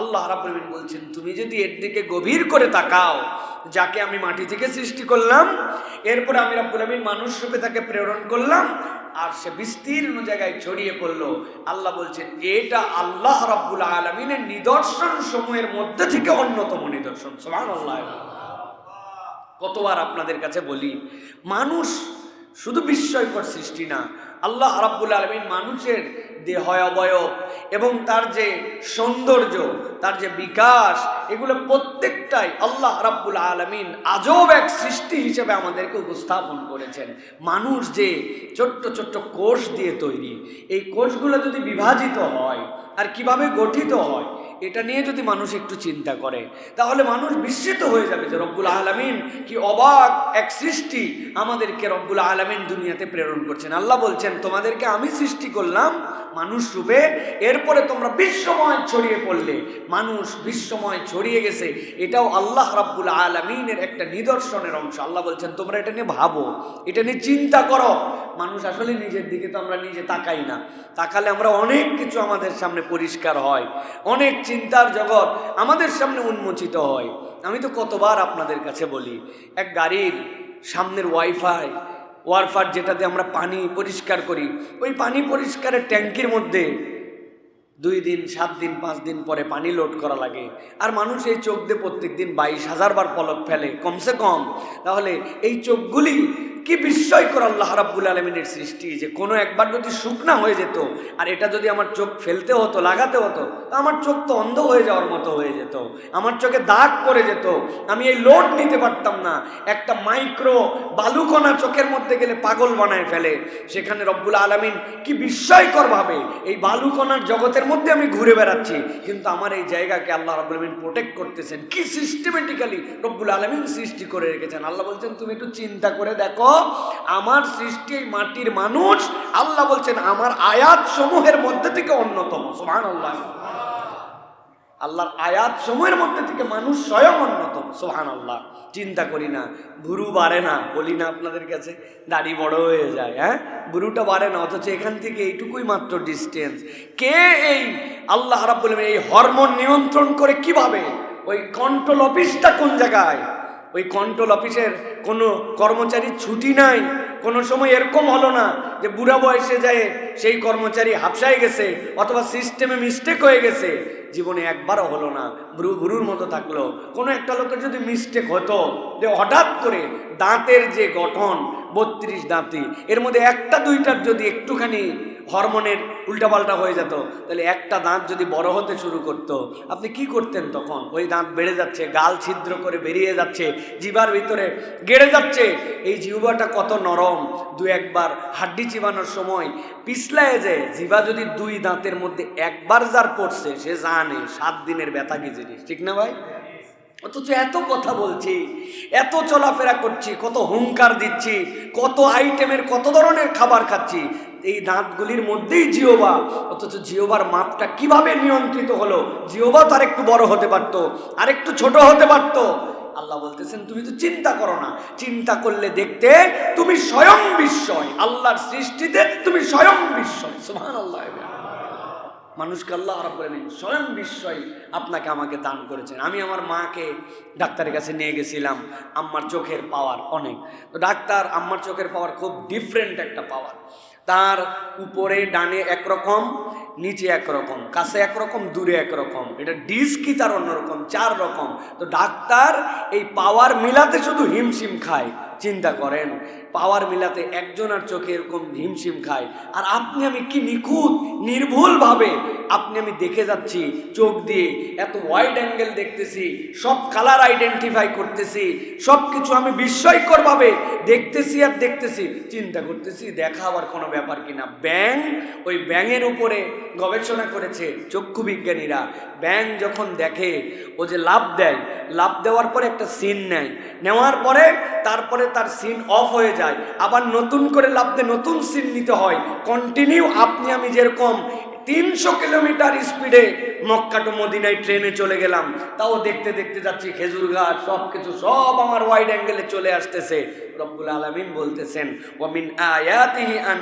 আল্লাহ রাব্বুল বলছেন, তুমি যদি এর দিকে গভীর করে তাকাও, যাকে আমি মাটি থেকে সৃষ্টি করলাম, এরপর আমি রাব্বুল আমিন মানুষ রূপে তাকে প্রেরণ করলাম, আর সে বিস্তীর্ণ জায়গায় ছড়িয়ে পড়ল। আল্লাহ বলছেন, এটা আল্লাহ রাব্বুল আলমিনের নিদর্শন সমূহের মধ্যে থেকে অন্যতম নিদর্শন। সমান আল্লাহ কতবার আপনাদের কাছে বলি, মানুষ শুধু বিস্ময়কর সৃষ্টি না আল্লাহ রাব্বুল আলমিন মানুষের দেহ অবয়ব এবং তার যে সৌন্দর্য, তার যে বিকাশ, এগুলো প্রত্যেকটাই আল্লাহ রাব্বুল আলমিন আজব এক সৃষ্টি হিসেবে আমাদেরকে উপস্থাপন করেছেন। মানুষ যে ছোট্ট ছোট্ট কোষ দিয়ে তৈরি, এই কোষগুলো যদি বিভাজিত হয় আর কীভাবে গঠিত হয় এটা নিয়ে যদি মানুষ একটু চিন্তা করে, তাহলে মানুষ বিস্মিত হয়ে যাবে যে রব্বুল আলমিন কি অবাক এক সৃষ্টি আমাদেরকে রব্বুল আলমিন দুনিয়াতে প্রেরণ করছেন। আল্লাহ বলছেন, তোমাদেরকে আমি সৃষ্টি করলাম মানুষ রূপে, এরপরে তোমরা বিশ্বময় ছড়িয়ে পড়লে। মানুষ বিশ্বময় ছড়িয়ে গেছে, এটাও আল্লাহ রাব্বুল আলমিনের একটা নিদর্শনের অংশ। আল্লাহ বলছেন, তোমরা এটা নিয়ে ভাবো, এটা নিয়ে চিন্তা করো। মানুষ আসলে নিজের দিকে তো আমরা নিজে তাকাই না। তাকালে আমরা অনেক কিছু আমাদের সামনে পরিষ্কার হয়, অনেক চিন্তার জগৎ আমাদের সামনে উন্মোচিত হয়। আমি তো কতবার আপনাদের কাছে বলি, এক গাড়ির সামনের ওয়াইফাই ওয়ারফার যেটাতে আমরা পানি পরিষ্কার করি, ওই পানি পরিষ্কারের ট্যাঙ্কির মধ্যে দুই দিন, সাত দিন, পাঁচ দিন পরে পানি লোড করা লাগে। আর মানুষ এই চোখ দিয়ে প্রত্যেক দিন বাইশ হাজার বার পলক ফেলে, কমসে কম। তাহলে এই চোখগুলি কি বিস্ময়কর আল্লাহ রাব্বুল আলমিনের সৃষ্টি, যে কোনো একবার যদি শুকনা হয়ে যেত আর এটা যদি আমার চোখ ফেলতে হতো, লাগাতে হতো, তা আমার চোখ তো অন্ধ হয়ে যাওয়ার মতো হয়ে যেত। আমার চোখে দাগ পড়ে যেত। আমি এই লোড নিতে পারতাম না। একটা মাইক্রো বালুকণা চোখের মধ্যে গেলে পাগল বানায় ফেলে। সেখানে রব্বুল আলমিন কি বিস্ময়করভাবে এই বালুকণার জগতের মধ্যে আমি ঘুরে বেড়াচ্ছি। কিন্তু আমার এই জায়গাকে আল্লাহ রব্বুল আলমিন প্রোটেক্ট করতেছেন। কি সিস্টেমেটিক্যালি রব্বুল আলমিন সৃষ্টি করে রেখেছেন? আল্লাহ বলছেন, তুমি একটু চিন্তা করে দেখো। আমার সৃষ্টি মাটির মানুষ, আল্লাহ বলছেন, আমার আয়াত সমূহের মধ্যে থেকে অন্যতম। সোহান আল্লাহ আল্লাহর আয়াত সময়ের মধ্যে থেকে মানুষ স্বয়ং অন্যতম। সোহান আল্লাহ চিন্তা করি না ভুরু বাড়ে না, বলি না আপনাদের কাছে, দাড়ি বড় হয়ে যায় হ্যাঁ? ভুরুটা বাড়ে না, অথচ এখান থেকে এইটুকুই মাত্র ডিস্টেন্স কে এই আল্লাহ আলামিন এই হরমোন নিয়ন্ত্রণ করে কীভাবে? ওই কন্ট্রোল অফিসটা কোন জায়গায়? ওই কন্ট্রোল অফিসের কোনো কর্মচারীর ছুটি নাই। কোনো সময় এরকম হলো না যে বুড়া বয়সে যায়, সেই কর্মচারী হাফসায় গেছে অথবা সিস্টেমে মিস্টেক হয়ে গেছে। জীবনে একবারও হলো না, ভ্রু ভ্রুর মতো থাকল। কোনো একটা লোকের যদি মিস্টেক হতো, যে হঠাৎ করে দাঁতের যে গঠন, বত্রিশ দাঁতি, এর মধ্যে একটা দুইটার যদি একটুখানি হরমোনের উল্টাপাল্টা হয়ে যেত। তাহলে একটা দাঁত যদি বড় হতে শুরু করত, আপনি কি করতেন তখন? ওই দাঁত বেড়ে যাচ্ছে, গাল ছিদ্র করে বেরিয়ে যাচ্ছে জিবার ভিতরে গেড়ে যাচ্ছে। এই জিহ্বাটা কত নরম, দু একবার হাড্ডি চিবানোর সময়। পিছলায় যে জিবা যদি দুই দাঁতের মধ্যে একবার যার পড়ছে, সে জানে সাত দিনের ব্যথা কি জিনিস, ঠিক না ভাই? অথচ এত কথা বলছি, এত চলাফেরা করছি, কত হুঙ্কার দিচ্ছি, কত আইটেমের কত ধরনের খাবার খাচ্ছি এই দাঁতগুলির মধ্যেই জিওবা অথচ জিওবার মাপটা কীভাবে নিয়ন্ত্রিত হলো? জিওবা তো আরেকটু বড় হতে পারতো, আরেকটু ছোট হতে পারতো। আল্লাহ বলতেছেন, তুমি তো চিন্তা করো না। চিন্তা করলে দেখতে তুমি স্বয়ং বিস্ময়। আল্লাহর সৃষ্টিতে তুমি স্বয়ং বিস্ময়। সুহান আল্লাহ মানুষকে আল্লাহ রাব্বুল স্বয়ং বিস্ময় আপনাকে আমাকে দান করেছেন। আমি আমার মাকে ডাক্তারের কাছে নিয়ে গেছিলাম। আম্মার চোখের পাওয়ার অনেক। তো ডাক্তার আম্মার চোখের পাওয়ার খুব ডিফারেন্ট একটা পাওয়ার। তার উপরে ডানে একরকম, নিচে একরকম, কাছে একরকম, দূরে একরকম। এটা ডিস্কি তার অন্যরকম, চার রকম। তো ডাক্তার এই পাওয়ার মিলাতে শুধু হিমশিম খায়, চিন্তা করেন। পাওয়ার মিলাতে একজন আর চোখে এরকম হিমশিম খায়। আর আপনি আমি কি নিখুঁত, নির্ভুলভাবে আপনি আমি দেখে যাচ্ছি, চোখ দিয়ে এত ওয়াইড অ্যাঙ্গেল দেখতেছি, সব কালার আইডেন্টিফাই করতেছি সব কিছু আমি বিস্ময়করভাবে দেখতেছি আর দেখতেছি, চিন্তা করতেছি দেখা আবার কোনো ব্যাপার কিনা ব্যাং, ওই ব্যাঙের উপরে গবেষণা করেছে চক্ষু বিজ্ঞানীরা। ব্যাং যখন দেখে, ও যে লাভ দেয় লাভ দেওয়ার পরে একটা সিন নেয়। নেওয়ার পরে তারপরে তার সিন অফ হয়ে যায়। আবার নতুন করে লাভ দিয়ে নতুন সিন নিতে হয়। কন্টিনিউ আপনি আমি যেরকম তিনশো কিলোমিটার স্পিডে মক্কা টু মদিনায় ট্রেনে চলে গেলাম, তাও দেখতে দেখতে যাচ্ছি খেজুর গাছ সব কিছু সব আমার ওয়াইড অ্যাঙ্গেলে চলে আসতেছে। রব্বুল আলামিন বলতেছেন ওমিন আয়াতিহি আন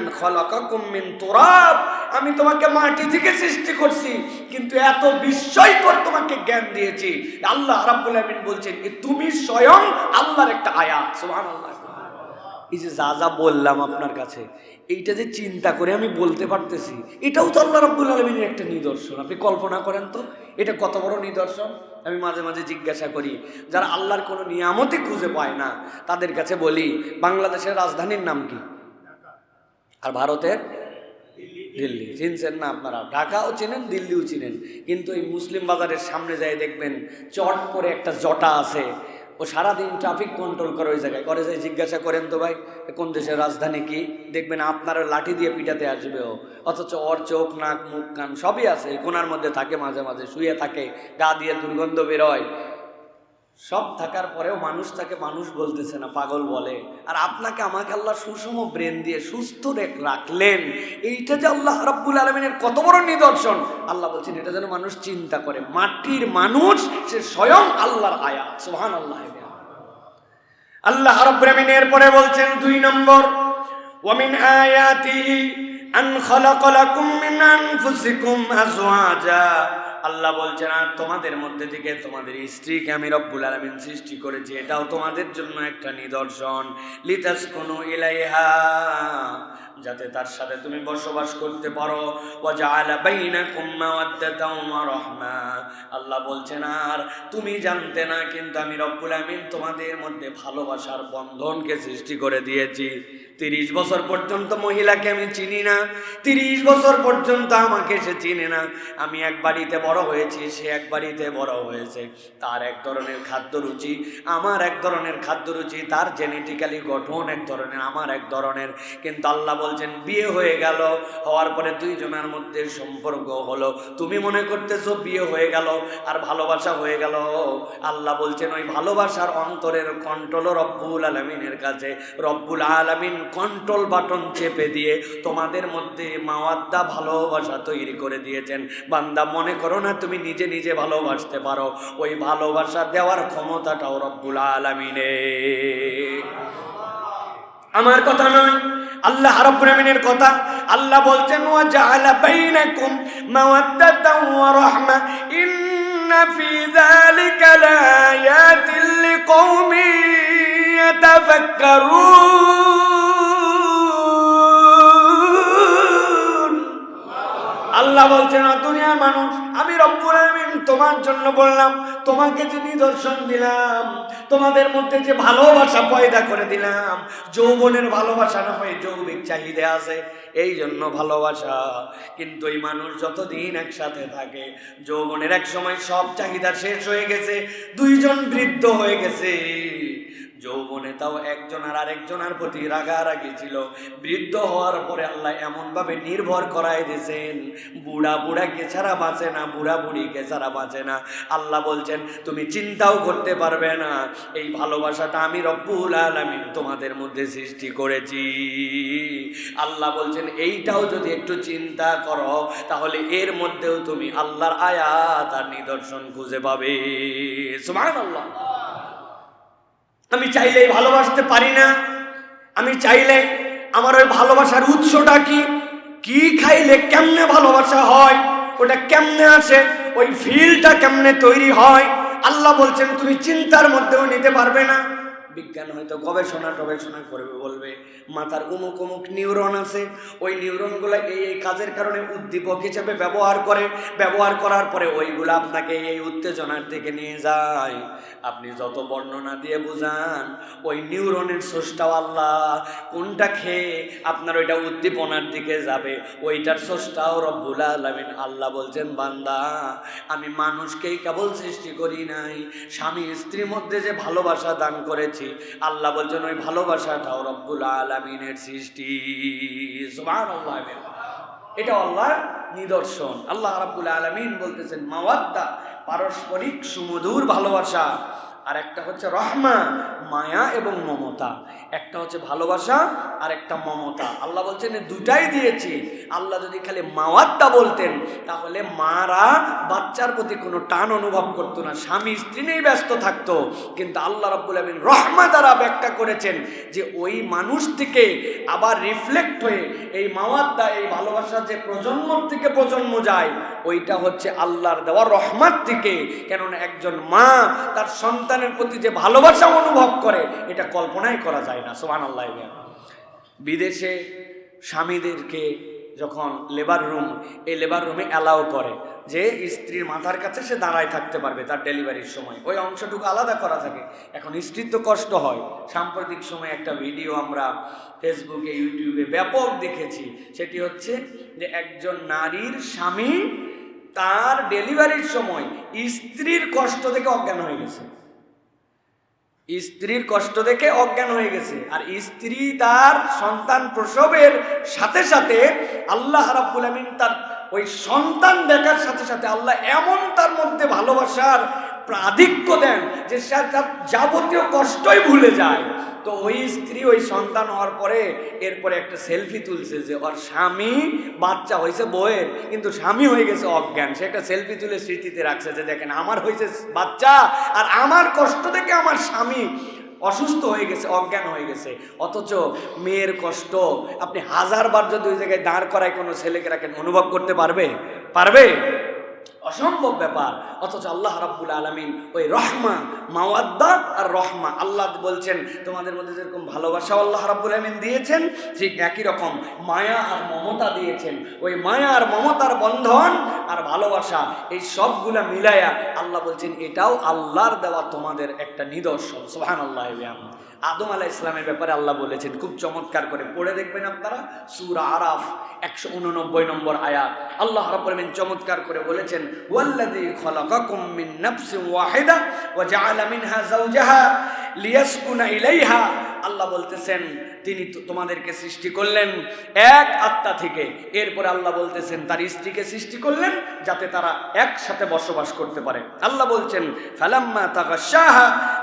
আমি তোমাকে মাটি থেকে সৃষ্টি করছি, কিন্তু এত বিস্ময়কর তোমাকে জ্ঞান দিয়েছি। আল্লাহ রাব্বুল আলামিন বলছেন তুমি স্বয়ং আল্লাহর একটা আয়াত। সুবহানাল্লাহ। এই যে যা যা বললাম আপনার কাছে, এইটা যে চিন্তা করে আমি বলতে পারতেছি, এটাও তো আল্লাহ রাব্বুল আলমিনের একটা নিদর্শন। আপনি কল্পনা করেন তো, এটা কত বড় নিদর্শন? আমি মাঝে মাঝে জিজ্ঞাসা করি, যারা আল্লাহর কোনো নিয়ামতই খুঁজে পায় না, তাদের কাছে বলি, বাংলাদেশের রাজধানীর নাম কি? আর ভারতের? দিল্লি। চিনছেন না আপনারা? ঢাকাও চিনেন, দিল্লিও চিনেন। কিন্তু এই মুসলিম বাজারের সামনে যাই দেখবেন, চট করে একটা জটা আছে। ও সারাদিন ট্রাফিক কন্ট্রোল করে ওই জায়গায়। করে যে জিজ্ঞাসা করেন তো ভাই কোন দেশের রাজধানী কি? দেখবেন আপনার লাঠি দিয়ে পিটাতে আসবে ও। অথচ ওর চোখ, নাক, মুখ, কান সবই আছে কোনার মধ্যে থাকে, মাঝে মাঝে শুয়ে থাকে, গা দিয়ে দুর্গন্ধ বেরোয়। সব থাকার পরেও মানুষ তাকে মানুষ বলতেছে না, পাগল বলে। আর আপনাকে আমাকে আল্লাহ সুষম ব্রেন দিয়ে সুস্থ রেখ রাখলেন। এইটা যে আল্লাহ রাব্বুল আলমিনের কত বড় নিদর্শন। আল্লাহ বলছেন, এটা যেন মানুষ চিন্তা করে। মাটির মানুষ, সে স্বয়ং আল্লাহর আয়া সোহান আল্লাহ আল্লাহ রাব্বুল এরপরে বলছেন, দুই নম্বর ওয়ামিন আয়াতিহি আন খালাকা আল্লাহ বলছেন, আর তোমাদের মধ্যে থেকে তোমাদের স্ত্রীকে আমি রব্বুল আলামিন সৃষ্টি করেছি। এটাও তোমাদের জন্য একটা নিদর্শন। লিতাসকুনু ইলাইহা। যাতে তার সাথে তুমি বসবাস করতে পারো। রাহমা। আল্লাহ বলছেন, আর তুমি জানতে না, কিন্তু আমি রব্বুল আমিন তোমাদের মধ্যে ভালোবাসার বন্ধনকে সৃষ্টি করে দিয়েছি। তিরিশ বছর পর্যন্ত মহিলাকে আমি চিনি না, তিরিশ বছর পর্যন্ত আমাকে সে চিনে না। আমি এক বাড়িতে বড় হয়েছি, সে এক বাড়িতে বড় হয়েছে। তার এক ধরনের খাদ্য রুচি, আমার এক ধরনের খাদ্য রুচি, তার জেনেটিক্যালি গঠন এক ধরনের, আমার এক ধরনের। কিন্তু আল্লাহ বলছেন, বিয়ে হয়ে গেল, হওয়ার পরে দুইজনের মধ্যে সম্পর্ক হলো। তুমি মনে করতেছো বিয়ে হয়ে গেল আর ভালোবাসা হয়ে গেল? আল্লাহ বলছেন, ওই ভালোবাসার অন্তরের কন্ট্রোল রব্বুল আলমিনের কাছে। রব্বুল আলমিন কন্ট্রোল বাটন চেপে দিয়ে তোমাদের মধ্যে মাওয়াদ্দা ভালোবাসা তৈরি করে দিয়েছেন। বান্দা, মনে করো না তুমি নিজে নিজে ভালোবাসতে পারো। ওই ভালোবাসা দেওয়ার ক্ষমতাটাও রব্বুল আলমিনে। আমার কথা নয়, আল্লাহ রাব্বুল কথা। আল্লাহ বলছেন ওয়া জাআলা বাইনাকুম মাওয়াদ্দাতাও ওয়া রাহমা। ইন্না ফি যালিকা লায়াতিন লিকৌমিন ইয়াতাফাক্কারুন। আল্লাহ বলছেন "ও দুনিয়ার মানুষ, আমি রব্বুল আমিন তোমার জন্য বললাম, তোমাকে যে নিদর্শন দিলাম, তোমাদের মধ্যে যে ভালোবাসা পয়দা করে দিলাম, যৌবনের ভালোবাসা না হয় যৌবিক চাহিদা আছে এই জন্য ভালোবাসা। কিন্তু এই মানুষ যতদিন একসাথে থাকে, যৌবনের এক সময় সব চাহিদা শেষ হয়ে গেছে, দুইজন বৃদ্ধ হয়ে গেছে। যৌবনে তাও একজন আর আরেকজনের প্রতি রাগারাগি ছিল। বৃদ্ধ হওয়ার পরে আল্লাহ এমনভাবে নির্ভর করাই দিয়েছেন, বুড়া বুড়াকে ছাড়া বাঁচে না, বুড়া বুড়িকে ছাড়া বাঁচে না। আল্লাহ বলছেন, তুমি চিন্তাও করতে পারবে না। এই ভালোবাসাটা আমি রব্বুল আলামিন তোমাদের মধ্যে সৃষ্টি করেছি। আল্লাহ বলছেন, এইটাও যদি একটু চিন্তা করো, তাহলে এর মধ্যেও তুমি আল্লাহর আয়াত আর নিদর্শন খুঁজে পাবে। সুবহানাল্লাহ। আমি চাইলে ভালোবাসতে পারি না। আমি চাইলে আমার ওই ভালোবাসার উৎসটা কি? কি খাইলে কেমনে ভালোবাসা হয়? ওটা কেমনে আসে? ওই ফিলটা কেমনে তৈরি হয়? আল্লাহ বলছেন, তুমি চিন্তার মধ্যেও নিতে পারবে না। বিজ্ঞান হয়তো গবেষণা টবেষণা করবে, বলবে। মাথার অমুক অমুক নিউরন আছে। ওই নিউরনগুলো এই এই কাজের কারণে উদ্দীপক হিসেবে ব্যবহার করে। ব্যবহার করার পরে ওইগুলো আপনাকে এই উত্তেজনার দিকে নিয়ে যায়। আপনি যত বর্ণনা দিয়ে বুঝান, ওই নিউরনের স্রষ্টাও আল্লাহ। কোনটা খেয়ে আপনার ওইটা উদ্দীপনার দিকে যাবে? ওইটার স্রষ্টাও রব্বুল আলমিন আল্লাহ বলছেন, বান্দা, আমি মানুষকেই কেবল সৃষ্টি করি নাই, স্বামী স্ত্রীর মধ্যে যে ভালোবাসা দান করেছি, আল্লাহ বলছেন, ওই ভালোবাসাটাও রব্বুল আলমিনের সৃষ্টি। সুবহানাল্লাহ এটা আল্লাহর নিদর্শন। আল্লাহ রাবুল আলমিন বলতেছেন মাওয়াদ্দা পারস্পরিক সুমধুর ভালোবাসা। আর একটা হচ্ছে রহমা, মায়া এবং মমতা। একটা হচ্ছে ভালোবাসা আর একটা মমতা। আল্লাহ বলছেন দুটাই দিয়েছি। আল্লাহ যদি খালি মাওয়াতটা বলতেন, তাহলে মারা বাচ্চার প্রতি কোনো টান অনুভব করতো না। স্বামী স্ত্রী নিয়েই ব্যস্ত থাকতো। কিন্তু আল্লাহ রাব্বুল আমিন রহমা দ্বারা ব্যাখ্যা করেছেন যে ওই মানুষ থেকে আবার রিফ্লেক্ট হয়ে এই মাওয়াতটা, এই ভালোবাসা যে প্রজন্ম থেকে প্রজন্ম যায়, ওইটা হচ্ছে আল্লাহর দেওয়া রহমাত থেকে। কেননা একজন মা তার সন্তানের প্রতি যে ভালোবাসা অনুভব করে, এটা কল্পনাই করা যায় না সোহান আল্লাহ বিদেশে স্বামীদেরকে যখন লেবার রুম এই লেবার রুমে অ্যালাউ করে, যে স্ত্রীর মাথার কাছে সে দাঁড়ায় থাকতে পারবে তার ডেলিভারির সময়। ওই অংশটুকু আলাদা করা থাকে। এখন স্ত্রীর তো কষ্ট হয়। সাম্প্রতিক সময়ে একটা ভিডিও আমরা ফেসবুকে ইউটিউবে ব্যাপক দেখেছি। সেটি হচ্ছে যে একজন নারীর স্বামী তার ডেলিভারির সময় স্ত্রীর কষ্ট থেকে অজ্ঞান হয়ে গেছে। স্ত্রীর কষ্ট দেখে অজ্ঞান হয়ে গেছে। আর স্ত্রী তার সন্তান প্রসবের সাথে সাথে আল্লাহ রাব্বুল আমিন তার ওই সন্তান দেখার সাথে সাথে আল্লাহ এমন তার মধ্যে ভালোবাসার প্রাধিক্য দেন যে সে তার যাবতীয় কষ্টই ভুলে যায়। তো ওই স্ত্রী ওই সন্তান হওয়ার পরে এরপরে একটা সেলফি তুলছে যে ওর স্বামী বাচ্চা হয়েছে বউয়ের, কিন্তু স্বামী হয়ে গেছে অজ্ঞান। সে একটা সেলফি তুলে স্মৃতিতে রাখছে যে দেখেন আমার হয়েছে বাচ্চা আর আমার কষ্ট থেকে আমার স্বামী অসুস্থ হয়ে গেছে, অজ্ঞান হয়ে গেছে। অথচ মেয়ের কষ্ট, আপনি হাজারবার যদি ওই জায়গায় দাঁড় করায় কোনো ছেলেকে রাখেন, অনুভব করতে পারবে? পারবে? অসম্ভব ব্যাপার। অথচ আল্লাহ রাব্বুল আলমিন ওই রহমা মাওয়াদ্দা আর রহমা, আল্লাহ বলছেন, তোমাদের মধ্যে যেরকম ভালোবাসা আল্লাহ রাব্বুল আলমিন দিয়েছেন, ঠিক একই রকম মায়া আর মমতা দিয়েছেন। ওই মায়া আর মমতার বন্ধন আর ভালোবাসা, এই সবগুলা মিলায়া আল্লাহ বলছেন, এটাও আল্লাহর দেওয়া তোমাদের একটা নিদর্শন। সোহান আল্লাহ আদম আলাহ ইসলামের ব্যাপারে আল্লাহ বলেছেন, খুব চমৎকার করে পড়ে দেখবেন আপনারা, সুর আরাফ, একশো উননব্বই নম্বর আয়াত। আল্লাহ রাব্বুল চমৎকার করে বলেছেন ওয়াল্লাদি খালাকাকুম ওয়াহিদা ওয়া জাআলা আল্লাহ বলতেছেন, তিনি তোমাদেরকে সৃষ্টি করলেন এক আত্মা থেকে। এরপরে আল্লাহ বলতেছেন, তার স্ত্রীকে সৃষ্টি করলেন যাতে তারা একসাথে বসবাস করতে পারে। আল্লাহ বলছেন, ফালাম্মা তাকা শাহ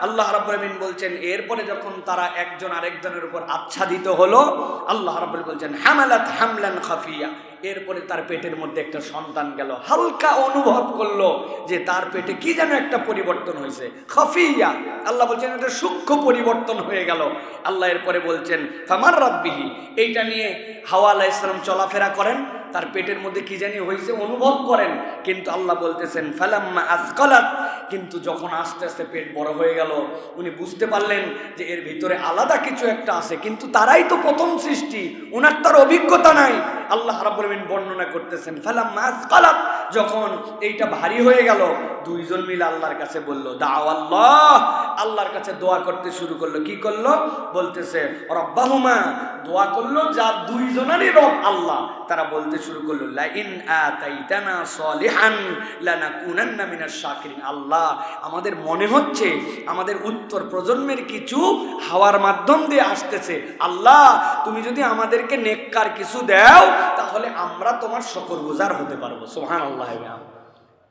আল্লাহ রাব্বুল বলছেন, এরপরে যখন তারা একজন আরেকজনের উপর আচ্ছাদিত হলো, আল্লাহ রাব্বুল বলছেন, হামালাত হামলান খাফিয়া। এরপরে তার পেটের মধ্যে একটা সন্তান গেল, হালকা অনুভব করল যে তার পেটে কি যেন একটা পরিবর্তন হয়েছে। খফিয়া, আল্লাহ বলছেন এটা সূক্ষ্ম পরিবর্তন হয়ে গেল। আল্লাহ এরপরে বলছেন, ফামার রাব্বিহি এইটা নিয়ে হাওয়া আলাহ ইসলাম চলাফেরা করেন। তার পেটের মধ্যে কি জানি হয়েছে অনুভব করেন। কিন্তু আল্লাহ বলতেছেন, ফালাম্মা আজকালাত কিন্তু যখন আস্তে আস্তে পেট বড় হয়ে গেল, উনি বুঝতে পারলেন যে এর ভিতরে আলাদা কিছু একটা আছে। কিন্তু তারাই তো প্রথম সৃষ্টি ওনার তার অভিজ্ঞতা নাই। আল্লাহ রাবুলমিন বর্ণনা করতেছেন, ফালাম্মা আজকালাত যখন এইটা ভারী হয়ে গেল, দুইজন মিলে আল্লাহর কাছে বলল দাও আল্লাহ আল্লাহর কাছে দোয়া করতে শুরু করল। কি করল? বলতেছে, রব্বাহুমা। দোয়া করল, যার দুইজনেরই রব আল্লাহ। তারা বলতে শুরু করল, লাইন আতাইতানা সলিহান লানাকুনান্না মিনাশ শাকিরিন। আল্লাহ, আমাদের মনে হচ্ছে আমাদের উত্তর প্রজন্মের কিছু হাওয়ার মাধ্যম দিয়ে আসতেছে। আল্লাহ, তুমি যদি আমাদেরকে নেককার কিছু দাও, তাহলে আমরা তোমার শকরগুজার হতে পারব। সোহান আল্লাহ।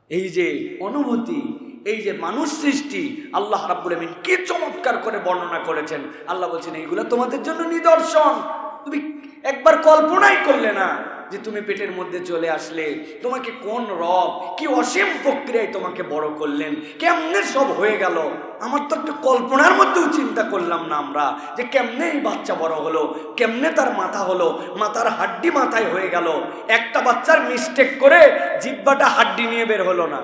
এই যে অনুভূতি, এই যে মানুষ সৃষ্টি, আল্লাহ রাব্বুল আমিন কি চমৎকার করে বর্ণনা করেছেন। আল্লাহ বলছেন, এইগুলো তোমাদের জন্য নিদর্শন। তুমি একবার কল্পনাই করলে না। যে তুমি পেটের মধ্যে চলে আসলে, তোমাকে কোন রব, কি অসীম প্রক্রিয়ায় তোমাকে বড় করলেন? কেমনে সব হয়ে গেল? আমার তো একটা কল্পনার মধ্যেও চিন্তা করলাম না আমরা, যে কেমনে এই বাচ্চা বড় হলো, কেমনে তার মাথা হলো, মাথার হাড্ডি মাথায় হয়ে গেল। একটা বাচ্চার মিস্টেক করে জিব্বাটা হাড্ডি নিয়ে বের হলো না।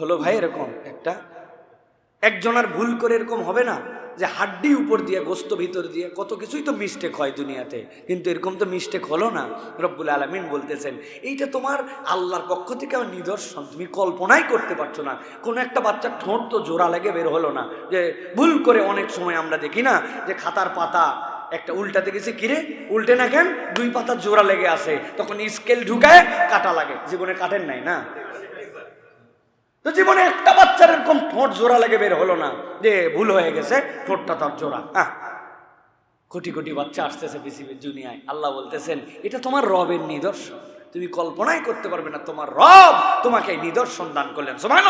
হলো ভাই এরকম একটা? একজনের ভুল করে এরকম হবে না? যে হাড্ডি উপর দিয়ে, গোস্ত ভিতর দিয়ে কত কিছুই তো মিস্টেক হয় দুনিয়াতে। কিন্তু এরকম তো মিস্টেক হলো না, রব্বুল আলমিন বলতেছেন। এইটা তোমার আল্লাহর পক্ষ থেকে নিদর্শন। তুমি কল্পনাই করতে পারছ না। কোনো একটা বাচ্চার ঠোঁট তো জোড়া লেগে বের হলো না। যে ভুল করে অনেক সময় আমরা দেখি না, যে খাতার পাতা একটা উল্টাতে গেছে, কিরে, উল্টে না কেন? দুই পাতা জোড়া লেগে আসে তখন স্কেল ঢুকায় কাটা লাগে। জীবনে কাটেন নাই না? তো জীবনে একটা বাচ্চার এরকম ঠোঁট জোড়া লেগে বের হলো না যে ভুল হয়ে গেছে, ঠোঁটটা তার জোড়া। হ্যাঁ কোটি কোটি বাচ্চা আসতেছে পৃথিবীর দুনিয়ায়। আল্লাহ বলতেছেন, এটা তোমার রবের নিদর্শন। তুমি কল্পনাই করতে পারবে না, তোমার রব তোমাকে নিদর্শন দান করলেন। সোমান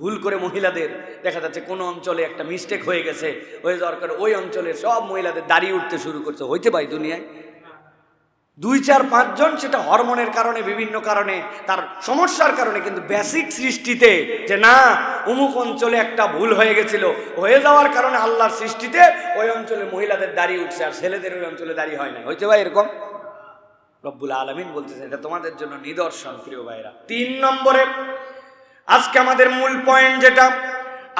ভুল করে মহিলাদের দেখা যাচ্ছে কোনো অঞ্চলে একটা মিস্টেক হয়ে গেছে, হয়ে যাওয়ার কারণে ওই অঞ্চলের সব মহিলাদের দাঁড়িয়ে উঠতে শুরু করছে। হইতে পাই দুনিয়ায়? দুই চার পাঁচজন সেটা হরমোনের কারণে, বিভিন্ন কারণে, তার সমস্যার কারণে, কিন্তু বেসিক সৃষ্টিতে যে না, অমুক অঞ্চলে একটা ভুল হয়ে গেছিল, হয়ে যাওয়ার কারণে আল্লাহর সৃষ্টিতে ওই অঞ্চলে মহিলাদের দাঁড়িয়ে উঠছে আর ছেলেদের ওই অঞ্চলে দাঁড়িয়ে হয় না হইতে ভাই এরকম? রব্বুল আলমিন বলতেছে, এটা তোমাদের জন্য নিদর্শন, প্রিয় ভাইরা তিন নম্বরে, আজকে আমাদের মূল পয়েন্ট যেটা,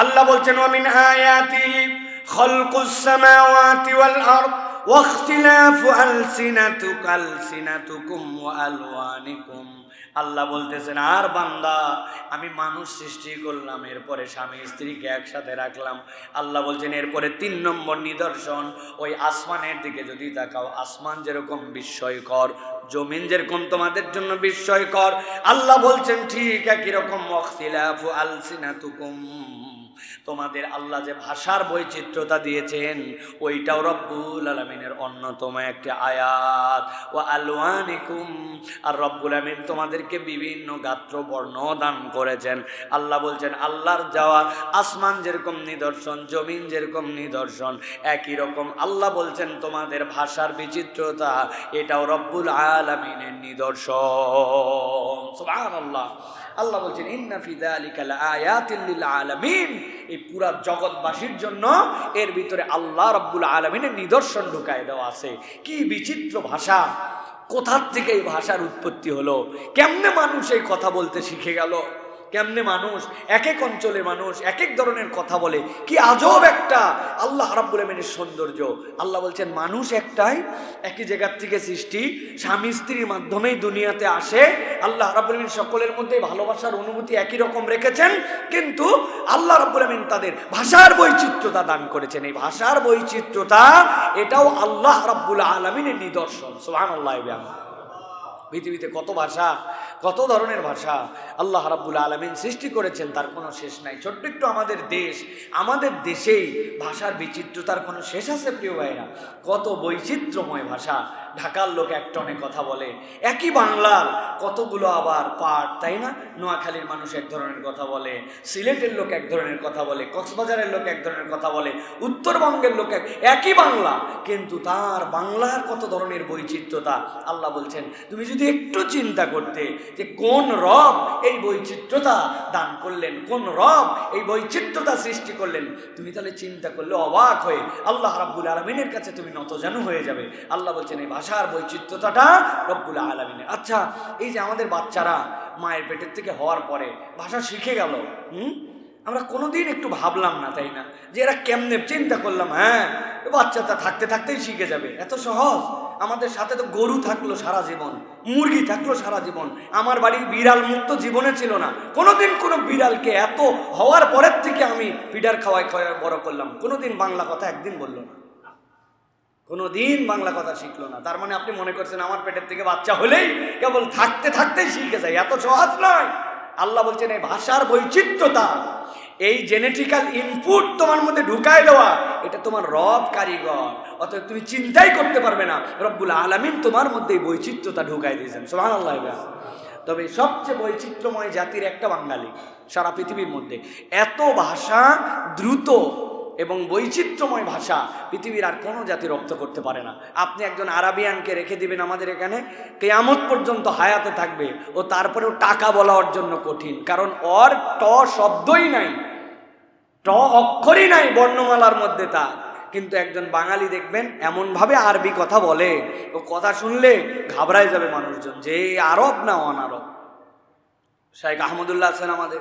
আল্লাহ বলছেন ওমিন আয়াতি খলকুস ওয়াল আরদ। আল্লাহ বলতেছেন, আর বান্দা, আমি মানুষ সৃষ্টি করলাম, এরপরে স্বামী স্ত্রীকে একসাথে রাখলাম। আল্লাহ বলছেন, এরপরে তিন নম্বর নিদর্শন, ওই আসমানের দিকে যদি তাকাও, আসমান যেরকম বিস্ময়কর, জমিন যেরকম তোমাদের জন্য বিস্ময়কর। আল্লাহ বলছেন, ঠিক একই রকম আলসিনা তুকুম তোমাদের আল্লাহ যে ভাষার বৈচিত্র্যতা দিয়েছেন, ওইটাও রব্বুল আলমিনের অন্যতম একটি আয়াত। ও আলওয়ানিকুম, আর রব্বুল আলমিন তোমাদেরকে বিভিন্ন গাত্র বর্ণ দান করেছেন। আল্লাহ বলছেন, আল্লাহর যাওয়া, আসমান যেরকম নিদর্শন, জমিন যেরকম নিদর্শন, একই রকম। আল্লাহ বলছেন, তোমাদের ভাষার বিচিত্রতা এটাও রব্বুল আলমিনের নিদর্শন। আল্লাহ বলছেন ইন্নাফিদা আলামিন। এই পুরা জগৎবাসীর জন্য এর ভিতরে আল্লাহ রব্বুল আলমিনের নিদর্শন ঢুকায় দেওয়া আছে। কি বিচিত্র ভাষা! কোথার থেকে এই ভাষার উৎপত্তি হলো? কেমনে মানুষ এই কথা বলতে শিখে গেল? কেমনে মানুষ এক এক অঞ্চলের মানুষ এক এক ধরনের কথা বলে, কি আজব একটা। আল্লাহ রাব্বুল সৌন্দর্য। আল্লাহ বলছেন, মানুষ একটাই, একই জায়গার থেকে সৃষ্টি, স্বামী স্ত্রীর মাধ্যমেই দুনিয়াতে আসে। আল্লাহ রাব্বুল সকলের মধ্যে ভালোবাসার অনুভূতি একই রকম রেখেছেন, কিন্তু আল্লাহ রাব্বুল তাদের ভাষার বৈচিত্র্যতা দান করেছেন। এই ভাষার বৈচিত্র্যতা, এটাও আল্লাহ রাব্বুল আলমিনের নিদর্শন। সোহান আল্লাহ পৃথিবীতে কত ভাষা, কত ধরনের ভাষা আল্লাহ রাব্বুল আলমিন সৃষ্টি করেছেন তার কোনো শেষ নাই। ছোট্ট একটু আমাদের দেশ, আমাদের দেশেই ভাষার বিচিত্রতার কোনো শেষ আছে প্রিয় ভাইরা কত বৈচিত্র্যময় ভাষা ঢাকার লোক এক টনে কথা বলে। একই বাংলার কতগুলো আবার পাঠ তাই না? নোয়াখালীর মানুষ এক ধরনের কথা বলে, সিলেটের লোক এক ধরনের কথা বলে, কক্সবাজারের লোক এক ধরনের কথা বলে, উত্তরবঙ্গের লোক এক একই বাংলা। কিন্তু তার বাংলার কত ধরনের বৈচিত্র্যতা? আল্লাহ বলছেন, তুমি যদি একটু চিন্তা করতে যে কোন রব এই বৈচিত্র্যতা দান করলেন, কোন রব এই বৈচিত্র্যতা সৃষ্টি করলেন, তুমি তাহলে চিন্তা করলে অবাক হয়ে আল্লাহ রাব্বুল আলমিনের কাছে তুমি নতজানু হয়ে যাবে। আল্লাহ বলছেন, এই ভাষার বৈচিত্র্যতাটা রব্বুল আলমিনের। আচ্ছা এই যে আমাদের বাচ্চারা মায়ের পেটের থেকে হওয়ার পরে ভাষা শিখে গেল, হুম? আমরা কোনোদিন একটু ভাবলাম না, তাই না? যে এরা কেমনে চিন্তা করলাম হ্যাঁ বাচ্চাটা থাকতে থাকতেই শিখে যাবে। এত সহজ। আমাদের সাথে তো গরু থাকল সারা জীবন, মুরগি থাকল সারা জীবন। আমার বাড়ির বিড়াল মুক্ত জীবনে ছিল না। কোনোদিন কোনো বিড়ালকে এত হওয়ার পরের থেকে আমি পিডার খাওয়াই খাওয়াই বড় করলাম। কোনোদিন বাংলা কথা একদিন বলল না। কোনো দিন বাংলা কথা শিখলো না। তার মানে আপনি মনে করছেন আমার পেটের থেকে বাচ্চা হলেই কেবল থাকতে থাকতেই শিখে যায়। এত সহজ নয়। আল্লাহ বলছেন, এই ভাষার বৈচিত্র্যতা, এই জেনেটিক্যাল ইনপুট তোমার মধ্যে ঢুকায় দেওয়া, এটা তোমার রব কারিগর। অতএব তুমি চিন্তাই করতে পারবে না। রব্বুল আলমিন তোমার মধ্যে এই বৈচিত্র্যতা ঢুকাই দিয়েছেন। সোহান আল্লাহ তবে সবচেয়ে বৈচিত্র্যময় জাতির একটা বাঙালি সারা পৃথিবীর মধ্যে। এত ভাষা দ্রুত এবং বৈচিত্র্যময় ভাষা পৃথিবীর আর কোনো জাতি রপ্ত করতে পারে না। আপনি একজন আরাবিয়ানকে রেখে দিবেন আমাদের এখানে, কেয়ামত পর্যন্ত হায়াতে থাকবে ও তারপরেও টাকা বলার জন্য কঠিন। কারণ অর ট শব্দই নাই, ট অক্ষরই নাই বর্ণমালার মধ্যে তা কিন্তু একজন বাঙালি দেখবেন এমনভাবে আরবি কথা বলে, ও কথা শুনলে ঘাবড়ায় যাবে মানুষজন, যে আরব না অনারব। শাহেখ আহমদুল্লাহ আছেন আমাদের।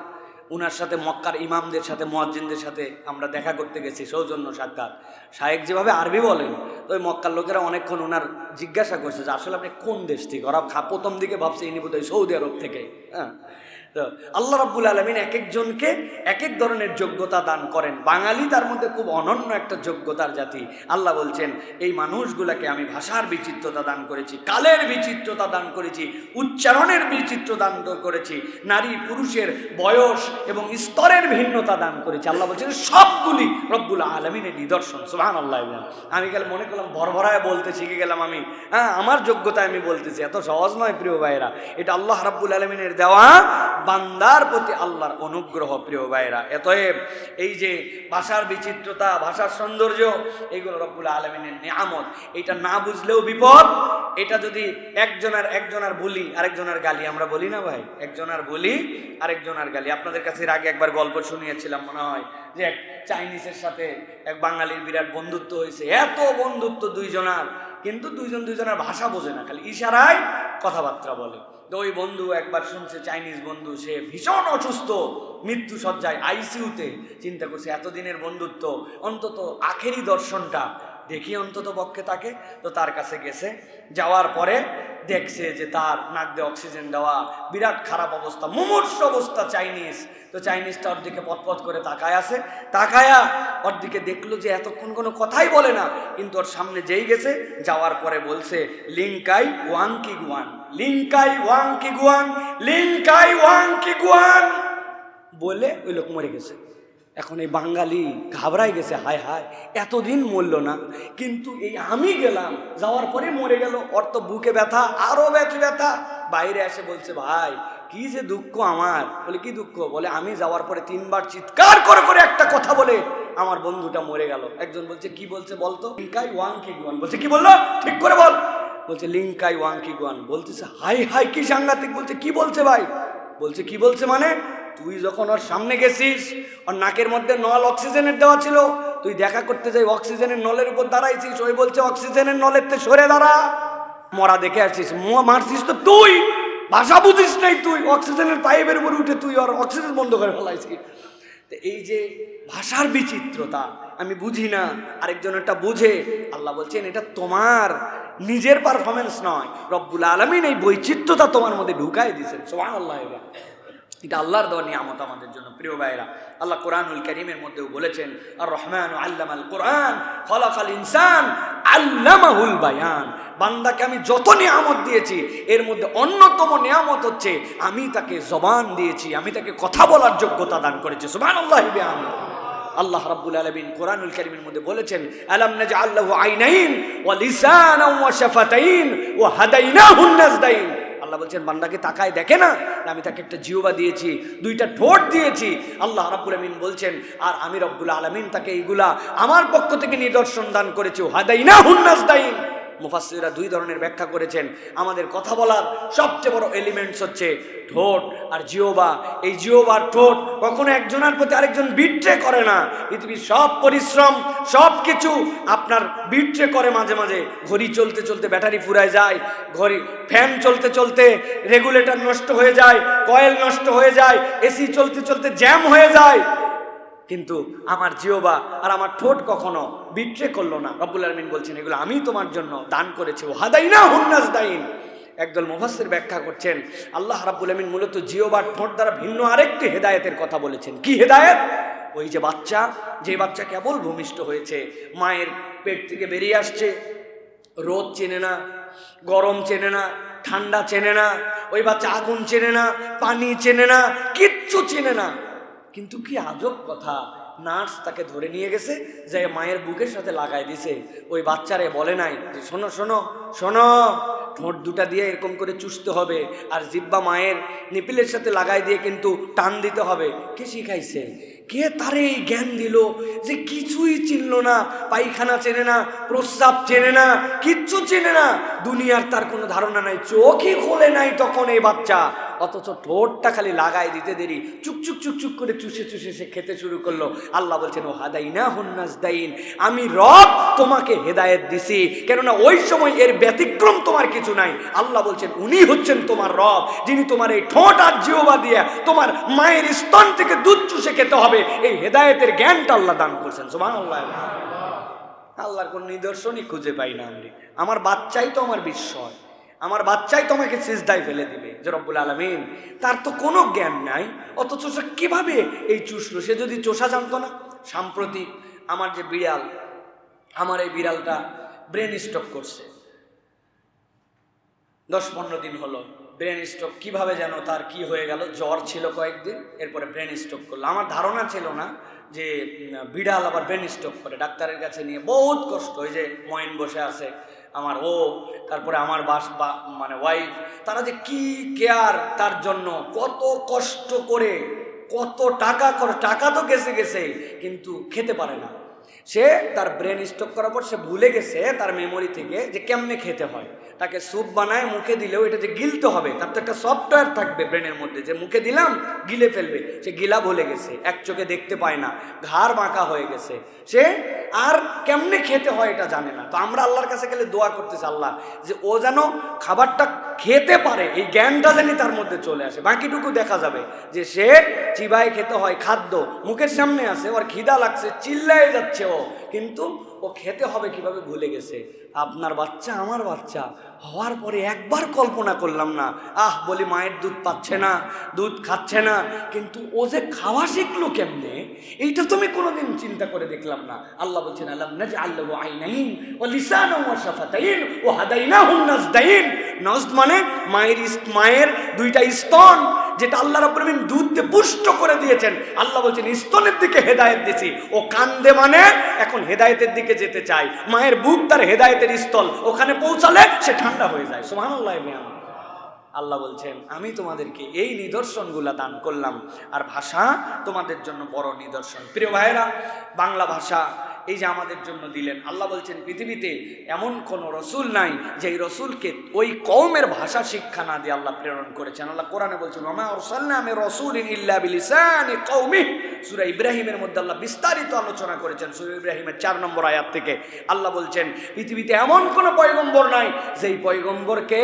উনার সাথে, মক্কার ইমামদের সাথে, মোয়াজ্জিনদের সাথে আমরা দেখা করতে গেছি, সৌজন্য সাক্ষাৎ। শাহেক যেভাবে আরবি বলেন, তো ওই মক্কার লোকেরা অনেকক্ষণ ওনার জিজ্ঞাসা করছে যে, আসলে আপনি কোন দেশ থেকে? ওরা প্রথম দিকে ভাবছে ইনি বোধহয় সৌদি আরব থেকে হ্যাঁ? তো আল্লাহ রাব্বুল আলমিন এক একজনকে এক এক ধরনের যোগ্যতা দান করেন। বাঙালি তার মধ্যে খুব অনন্য একটা যোগ্যতার জাতি। আল্লাহ বলছেন, এই মানুষগুলাকে আমি ভাষার বিচিত্রতা দান করেছি, কালের বিচিত্রতা দান করেছি, উচ্চারণের বিচিত্র দান করেছি, নারী, পুরুষের বয়স এবং স্তরের ভিন্নতা দান করেছি। আল্লাহ বলছেন, সবগুলি রব্বুল আলমিনের নিদর্শন। সুহান আল্লাহ আমি গেলে মনে করলাম, ভরভরায় বলতে শিখে গেলাম আমি। হ্যাঁ আমার যোগ্যতা আমি বলতেছি, এত সহজ নয় প্রিয় ভাইয়েরা। এটা আল্লাহ রাব্বুল আলমিনের দেওয়া বান্দার প্রতি আল্লাহর অনুগ্রহ, প্রিয় ভাইরা। এতএব এই যে ভাষার বিচিত্রতা, ভাষার সৌন্দর্য এইগুলো রব্বুল আলমিনের নিয়ামত। এটা না বুঝলেও বিপদ। এটা যদি একজনের একজনের বলি, আরেকজনের গালি, আমরা বলি না ভাই? একজনের বলি, আরেকজনের গালি। আপনাদের কাছে আগে একবার গল্প শুনিয়েছিলাম, মনে হয়, যে এক চাইনিজের সাথে এক বাঙালির বিরাট বন্ধুত্ব হয়েছে। এত বন্ধুত্ব দুইজনার। কিন্তু দুইজন দুইজনের ভাষা বোঝে না, খালি ইশারায় কথাবার্তা বলে। তো ওই বন্ধু একবার শুনছে, চাইনিজ বন্ধু, সে ভীষণ অসুস্থ মৃত্যু সজ্জায় আইসিউতে চিন্তা করছে, এতদিনের বন্ধুত্ব, অন্তত আখেরি দর্শনটা, দেখি অন্তত পক্ষে তাকে। তো তার কাছে গেছে, যাওয়ার পরে দেখছে যে তার নাক দিয়ে অক্সিজেন দেওয়া বিরাট খারাপ অবস্থা, মুমূর্ষ অবস্থা চাইনিজ। তো চাইনিজটা ওর দিকে পথপথ করে তাকায় আছে। তাকায়া ওর দিকে দেখল যে এতক্ষণ কোনো কথাই বলে না, কিন্তু ওর সামনে যেই গেছে, যাওয়ার পরে বলছে লিঙ্কাই ওয়াং কি গুয়ান লিঙ্কাই ওয়াং কি গুয়ান লিঙ্কাই ওয়াং কি গুয়ান বলে ওই লোক মরে গেছে। এখন এই বাঙালি ঘাবড়াই গেছে, হায় হায়, এতদিন মরল না। কিন্তু এই আমি গেলাম, যাওয়ার পরে মরে গেল, ওর তো বুকে ব্যথা আরও ব্যথা ব্যথা। বাইরে এসে বলছে, ভাই, কি যে দুঃখ আমার। বলে, কি দুঃখ? বলে, আমি যাওয়ার পরে তিনবার চিৎকার করে করে একটা কথা বলে, আমার বন্ধুটা মরে গেল। একজন বলছে, কি বলছে বলতো লিঙ্কাই ওয়াং কি গুয়ান। বলছে, কি বলল? ঠিক করে বল। বলছে, লিঙ্কাই ওয়াং কি গুয়ান। বলতেছে হাই হাই কি সাংঘাতিক। বলছে, কি বলছে ভাই? বলছে, কি বলছে মানে? তুই যখন ওর সামনে গেছিস, ওর নাকের মধ্যে নল অক্সিজেনের দেওয়া ছিল, তুই দেখা করতে যাই অক্সিজেনের নলের উপর দাঁড়াইছিস, ওই বলছে, অক্সিজেনের নলের তে সরে দাঁড়া। মরা দেখে আসছিস ম- মারছিস তো তুই! ভাষা বুঝিস নাই তুই! অক্সিজেনের পাইপের উপর উঠে তুই ওর অক্সিজেন বন্ধ করে ফেলাইছিস। তো এই যে ভাষার বিচিত্রতা, আমি বুঝি না, আরেকজন এটা বুঝে। আল্লাহ বলছেন, এটা তোমার নিজের পারফরমেন্স নয়। রব্বুল আলমিন এই বৈচিত্র্যতা তোমার মধ্যে ঢুকাই দিয়েছেন। সোহান আল্লাহ। এটা আল্লাহর দেওয়া নিয়ামত আমাদের জন্য। প্রিয় ভাইরা আল্লাহ কোরআনুল করিমের মধ্যেও বলেছেন আর রহমান আল্লাম আল কোরআন ফলাকাল ইনসান আল্লামাহুল বায়ান। বান্দাকে আমি যত নিয়ামত দিয়েছি, এর মধ্যে অন্যতম নিয়ামত হচ্ছে, আমি তাকে জবান দিয়েছি, আমি তাকে কথা বলার যোগ্যতা দান করেছি। সুবান আল্লাহ আল্লাহ রাব্বুল আলামিন কোরআনুল কারীমের মধ্যে বলেছেন, আলাম নাজআল্লাহু আইনাইন ওয়া লিসানাও ওয়া শাফাতাইন ওয়া হাদাইনাহু নাজদাইন। আল্লাহ বলছেন, বান্দাকে তাকায় দেখে না আমি তাকে একটা জিওবা দিয়েছি, দুইটা ঠোঁট দিয়েছি। আল্লাহ রাব্বুল আমিন বলছেন, আর আমি রব্বুল আলমিন তাকে এইগুলা আমার পক্ষ থেকে নিদর্শন দান করেছি। হাদাইনাহু নাজদাইন মুফাসসিররা দুই ধরনের ব্যাখ্যা করেছেন। আমাদের কথা বলার সবচেয়ে বড় এলিমেন্টস হচ্ছে ঠোঁট। আর জিওবা এই জিওবার ঠোঁট কখনো একজনের প্রতি আরেকজন বিট্রে করে না। পৃথিবীর সব পরিশ্রম, সব কিছু আপনার বিট্রে করে মাঝে মাঝে। ঘড়ি চলতে চলতে ব্যাটারি ফুরায় যায়, ঘড়ি ফ্যান চলতে চলতে রেগুলেটর নষ্ট হয়ে যায় কয়েল নষ্ট হয়ে যায় এসি চলতে চলতে জ্যাম হয়ে যায়। কিন্তু আমার জিওবা আর আমার ঠোঁট কখনো বিট্রে করল না। রব্বুল আলমিন বলছেন, এগুলো আমি তোমার জন্য দান করেছি। ও হাদাই না হুন্নাস দাইন একদল মুফাসসির ব্যাখ্যা করছেন, আল্লাহ রাব্বুল আমিন মূলত জিওবার ঠোঁট দ্বারা ভিন্ন আরেকটি হেদায়েতের কথা বলেছেন। কি হেদায়েত? ওই যে বাচ্চা যে বাচ্চা কেবল ভূমিষ্ঠ হয়েছে, মায়ের পেট থেকে বেরিয়ে আসছে, রোদ চেনে না, গরম চেনে না, ঠান্ডা চেনে না, ওই বাচ্চা আগুন চেনে না, পানি চেনে না, কিচ্ছু চেনে না। কিন্তু কি আজব কথা। নার্স তাকে ধরে নিয়ে গেছে, যে মায়ের বুকের সাথে লাগাই দিছে। ওই বাচ্চারে বলে নাই যে, শোনো শোনো শোনো, ঠোঁট দুটা দিয়ে এরকম করে চুষতে হবে আর জিব্বা মায়ের নিপিলের সাথে লাগাই দিয়ে কিন্তু টান দিতে হবে। কে শিখাইছে? কে তারে এই জ্ঞান দিল যে কিছুই চিনল না, পায়খানা চেনে না, প্রস্রাব চেনে না, কিচ্ছু চেনে না। দুনিয়ার তার কোনো ধারণা নাই, চোখই খোলে নাই তখন এই বাচ্চা। অথচ ঠোঁটটা খালি লাগাই দিতে দেরি। চুক চুক চুক চুক করে চুষে চুষে সে খেতে শুরু করল। আল্লাহ বলছেন, ও হাদাইনা হুন্নাস দাইন আমি রব তোমাকে হেদায়েত দিছি। কেননা ওই সময় এর ব্যতিক্রম তোমার কিছু নাই। আল্লাহ বলছেন, উনি হচ্ছেন তোমার রব, যিনি তোমার এই ঠোঁট আর জিওবা দিয়ে তোমার মায়ের স্তন থেকে দুধ চুষে খেতে হবে। এই হেদায়েতের জ্ঞানটা আল্লাহ দান করছেন। সুবহান আল্লাহ আল্লাহর কোন নিদর্শনই খুঁজে পাই না আমি আমার বাচ্চাই তো আমার বিস্ময়। আমার বাচ্চাই তোমাকে সিজদায় ফেলে দিবে, যে রব্বুল আলমিন। তার তো কোনো জ্ঞান নাই, অথচ সে কীভাবে এই চুষলো? সে যদি চোষা জানতো না? সাম্প্রতিক আমার যে বিড়াল, আমার এই বিড়ালটা ব্রেন স্ট্রোক করছে। দশ পনেরো দিন হলো, ব্রেন স্ট্রোক কীভাবে যেন তার কি হয়ে গেল? জ্বর ছিল কয়েকদিন, এরপরে ব্রেন স্ট্রোক করল। আমার ধারণা ছিল না যে বিড়াল আবার ব্রেন স্ট্রোক করে। ডাক্তারের কাছে নিয়ে বহুত কষ্ট, ওই যে ময়েন বসে আছে আমার ও তারপরে আমার বাস, বা মানে ওয়াইফ তারা যে কি কেয়ার তার জন্য, কত কষ্ট করে, কত টাকা করে টাকা তো গেছে গেছে কিন্তু খেতে পারে না। সে তার ব্রেন স্টক করার পর সে ভুলে গেছে তার মেমোরি থেকে যে কেমনে খেতে হয়। তাকে স্যুপ বানায়, মুখে দিলেও এটা যে গিলতে হবে, তার তো একটা সফটওয়্যার থাকবে ব্রেনের মধ্যে, যে মুখে দিলাম, গিলে ফেলবে। সে গিলা ভুলে গেছে, এক চোখে দেখতে পায় না, ঘাড় বাঁকা হয়ে গেছে। সে আর কেমনে খেতে হয় এটা জানে না। তো আমরা আল্লাহর কাছে গেলে দোয়া করতেছি, আল্লাহ, যে ও যেন খাবারটা খেতে পারে, এই জ্ঞানটা জানি তার মধ্যে চলে আসে। বাকিটুকু দেখা যাবে, যে সে চিবায় খেতে হয় খাদ্য, মুখের সামনে আছে, ওর খিদা লাগছে, চিল্লায় যাচ্ছে ও, কিন্তু ও খেতে হবে কীভাবে ভুলে গেছে? আপনার বাচ্চা আমার বাচ্চা। হওয়ার পরে একবার কল্পনা করলাম না। আহ, বলি মায়ের দুধ পাচ্ছে না, দুধ খাচ্ছে না। কিন্তু ও যে খাওয়া শিখলো কেমনে? এইটা তো আমি কোনোদিন চিন্তা করে দেখলাম না। আল্লাহ বলছেন আল্লাহ নাজ আল্লাহ আইনাইন ও লিসান ও শাফাতাইন ও হাদাইনা হুম নাজদাইন। নজদ মানে মায়ের মায়ের দুইটা স্তন যেটা আল্লাহ রাব্বুল আলামিন দুধ পুষ্ট করে দিয়েছেন। আল্লাহ বলছেন, স্তনের দিকে হেদায়েত দিছি। ও কান্দে মানে এখন হেদায়েতের দিকে যেতে চাই মায়ের বুক তার হেদায়েতের স্থল। ওখানে পৌঁছালে সে ঠান্ডা হয়ে যায়। সুবহানাল্লাহ বিহাম আল্লাহ বলছেন, আমি তোমাদেরকে এই নিদর্শনগুলা দান করলাম। আর ভাষা তোমাদের জন্য বড় নিদর্শন। প্রিয় ভাইয়েরা, বাংলা ভাষা এই যে আমাদের জন্য দিলেন। আল্লাহ বলছেন, পৃথিবীতে এমন কোনো রসুল নাই যে এই রসুলকে ওই কৌমের ভাষা শিক্ষা না দিয়ে আল্লাহ প্রেরণ করেছেন। আল্লাহ কোরআনে বলছেন আমা রসুল কৌমি সুরা ইব্রাহিমের মধ্যে আল্লাহ বিস্তারিত আলোচনা করেছেন, সুরা ইব্রাহিমের চার নম্বর আয়াত থেকে। আল্লাহ বলছেন, পৃথিবীতে এমন কোনো পয়গম্বর নাই যেই পয়গম্বরকে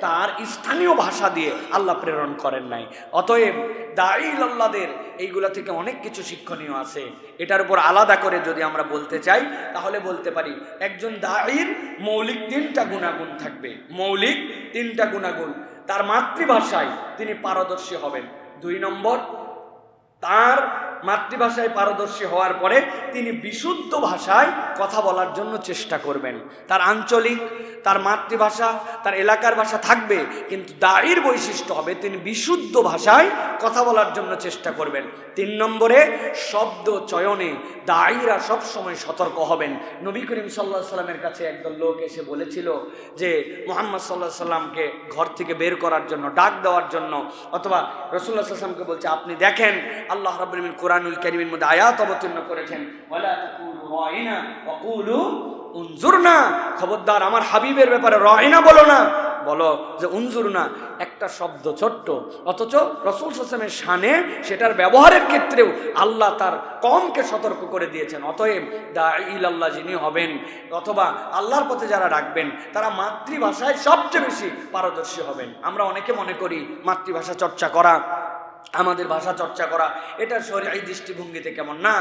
তার স্থানীয় ভাষা দিয়ে আল্লাহ প্রেরণ করেন নাই। অতএব দাইল আল্লাহদের এইগুলা থেকে অনেক কিছু শিক্ষণীয় আছে। এটার উপর আলাদা করে যদি আমরা বলতে চাই, তাহলে বলতে পারি, একজন দাইর মৌলিক তিনটা গুণাগুণ থাকবে। মৌলিক তিনটা গুণাগুণ। তার মাতৃভাষায় তিনি পারদর্শী হবেন। দুই নম্বর, তার মাতৃভাষায় পারদর্শী হওয়ার পরে তিনি বিশুদ্ধ ভাষায় কথা বলার জন্য চেষ্টা করবেন। তার আঞ্চলিক, তার মাতৃভাষা, তার এলাকার ভাষা থাকবে, কিন্তু দায়ের বৈশিষ্ট্য হবে তিনি বিশুদ্ধ ভাষায় কথা বলার জন্য চেষ্টা করবেন। তিন নম্বরে, শব্দ চয়নে দায়ীরা সবসময় সতর্ক হবেন। নবী করিম সাল্লাহ সাল্লামের কাছে একদল লোক এসে বলেছিল যে, মোহাম্মদ সাল্লাহ সাল্লামকে ঘর থেকে বের করার জন্য, ডাক দেওয়ার জন্য, অথবা রসুল্লাহ সাল্লামকে বলছে, আপনি দেখেন, আল্লাহ রাবুল কোরআনুল করিমের মধ্যে আয়াত অবতীর্ণ করেছেন উনজুরনা। খবরদার, আমার হাবিবের ব্যাপারে রয়না বলো না। বলো যে উনজুর না একটা শব্দ ছোট্ট, অথচ রসুল হাসানের শানে সেটার ব্যবহারের ক্ষেত্রেও আল্লাহ তার কমকে সতর্ক করে দিয়েছেন, অতএব দা ইল আল্লাহ যিনি হবেন অথবা আল্লাহর পথে যারা রাখবেন তারা মাতৃভাষায় সবচেয়ে বেশি পারদর্শী হবেন। আমরা অনেকে মনে করি মাতৃভাষা চর্চা করা আমাদের ভাষা চর্চা করা, এটা শরীর দৃষ্টিভঙ্গিতে কেমন? না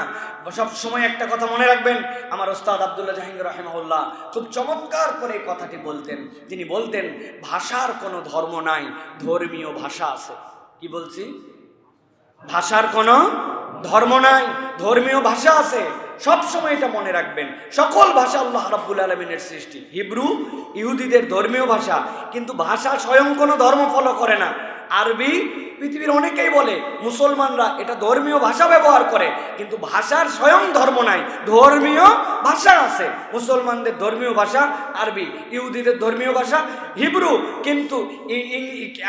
সব সময় একটা কথা মনে রাখবেন, আমার ওস্তাদ আবদুল্লাহ জাহাঙ্গীর রহেমাউল্লাহ খুব চমৎকার করে কথাটি বলতেন। তিনি বলতেন, ভাষার কোনো ধর্ম নাই, ধর্মীয় ভাষা আছে। কি বলছি? ভাষার কোনো ধর্ম নাই, ধর্মীয় ভাষা আছে। সব সময় এটা মনে রাখবেন, সকল ভাষা আল্লাহ রাব্বুল আলমিনের সৃষ্টি। হিব্রু, ইহুদিদের ধর্মীয় ভাষা, কিন্তু ভাষা স্বয়ং কোনো ধর্ম ফলো করে না। আরবি পৃথিবীর অনেকেই বলে, মুসলমানরা এটা ধর্মীয় ভাষা ব্যবহার করে, কিন্তু ভাষার স্বয়ং ধর্ম নাই, ধর্মীয় ভাষা আছে। মুসলমানদের ধর্মীয় ভাষা আরবি, ইহুদিদের ধর্মীয় ভাষা হিব্রু, কিন্তু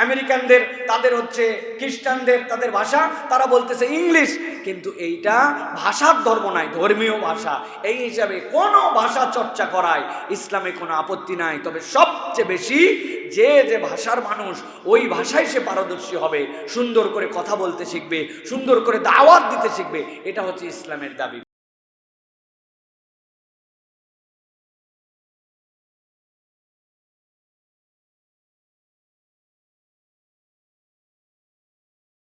আমেরিকানদের, তাদের হচ্ছে খ্রিস্টানদের, তাদের ভাষা, তারা বলতেছে ইংলিশ, কিন্তু এইটা ভাষার ধর্ম নাই, ধর্মীয় ভাষা। এই হিসাবে কোনো ভাষা চর্চা করায় ইসলামে কোনো আপত্তি নাই, তবে সবচেয়ে বেশি যে যে ভাষার মানুষ, ওই ভাষায় সে পারদর্শী হবে, সুন্দর করে কথা বলতে শিখবে, সুন্দর করে দাওয়াত দিতে শিখবে, এটা হচ্ছে ইসলামের দাবি।